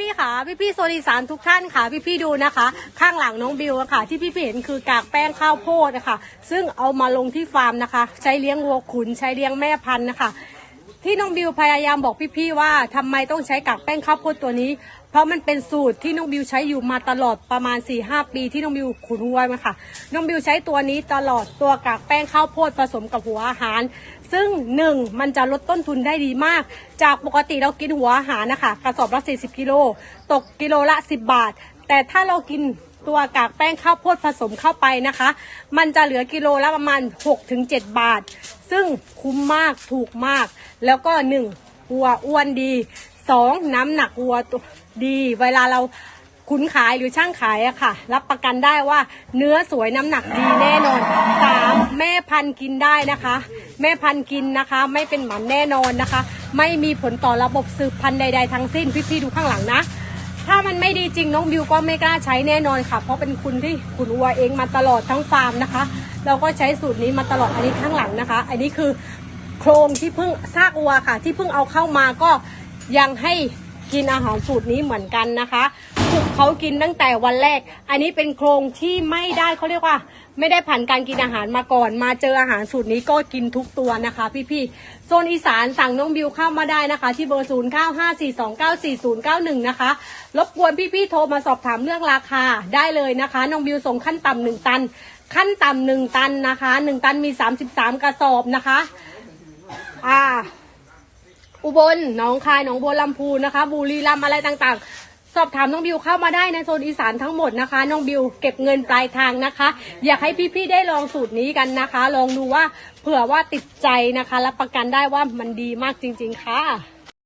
พี่ๆค่ะพี่ๆโซนอีสานทุกท่านค่ะ พี่ๆดูนะคะ ข้างหลังน้องบิวอะค่ะ ที่พี่ๆเห็นคือกากแป้งข้าวโพดนะคะซึ่งเอามาลงที่ฟาร์มนะคะ ใช้เลี้ยงวัวขุนใช้เลี้ยงแม่พันธุ์นะคะ ที่น้องบิวพยายามบอกพี่ๆว่าทำไมต้องใช้กากแป้งข้าวโพดตัวนี้ เพราะมันเป็นสูตรที่น้องบิวใช้อยู่มาตลอดประมาณ4ีหปีที่น้องบิวขุนวัวมาค่ะ น้องบิวใช้ตัวนี้ตลอดตัวกากแป้งข้าวโพดผสมกับหัวอาหาร ซึ่งหนึ่งมันจะลดต้นทุนได้ดีมาก จากปกติเรากินหัวอาหารนะคะกระสอบละ40กิโลตกกิโลละ 10 บาท แต่ถ้าเรากิน ตัวกากแป้งข้าวโพดผสมเข้าไปนะคะ มันจะเหลือกิโลละประมาณ 6-7 บาท ซึ่งคุ้มมากถูกมาก แล้วก็หนึ่งวัวอ้วนดีสองน้ำหนักวัวตัวดี เวลาเราขุนขายหรือช่างขายอะค่ะ รับประกันได้ว่าเนื้อสวยน้ำหนักดีแน่นอนสามแม่พันธุ์กินได้นะคะ แม่พันธุ์กินนะคะ ไม่เป็นหมันแน่นอนนะคะ ไม่มีผลต่อระบบสืบพันธุ์ใด ๆ ทั้งสิ้นพี่ๆดูข้างหลังนะ ถ้ามันไม่ดีจริงน้องบิวก็ไม่กล้าใช้แน่นอนค่ะ เพราะเป็นคุณที่ขุนวัวเองมาตลอดทั้งฟาร์มนะคะ เราก็ใช้สูตรนี้มาตลอดอันนี้ข้างหลังนะคะ อันนี้คือโครงที่เพิ่งซากวัวค่ะ ที่เพิ่งเอาเข้ามาก็ยังให้ กินอาหารสูตรนี้เหมือนกันนะคะฝึกเขากินตั้งแต่วันแรก อันนี้เป็นโครงที่ไม่ได้เขาเรียกว่า ไม่ได้ผ่านการกินอาหารมาก่อน มาเจออาหารสูตรนี้ก็กินทุกตัวนะคะ พี่ๆ โซนอีสานสั่งน้องบิวเข้ามาได้นะคะ ที่เบอร์ 0 9 5 4 2 9 4 0 9 1 นะคะ รบกวนพี่ๆ โทรมาสอบถามเรื่องราคาได้เลยนะคะ น้องบิวส่งขั้นต่ำหนึ่งตัน ขั้นต่ำหนึ่งตันนะคะหนึ่งตันมี 33 กระสอบนะคะ อ่า อุบลหนองคายหนองบัวลำพูนะคะ บุรีรัมย์อะไรต่างๆ สอบถามน้องบิวเข้ามาได้ในโซนอีสานทั้งหมดนะคะ น้องบิวเก็บเงินปลายทางนะคะ อยากให้พี่ๆได้ลองสูตรนี้กันนะคะ ลองดูว่าเผื่อว่าติดใจนะคะรับประกันได้ว่ามันดีมากจริง ๆค่ะ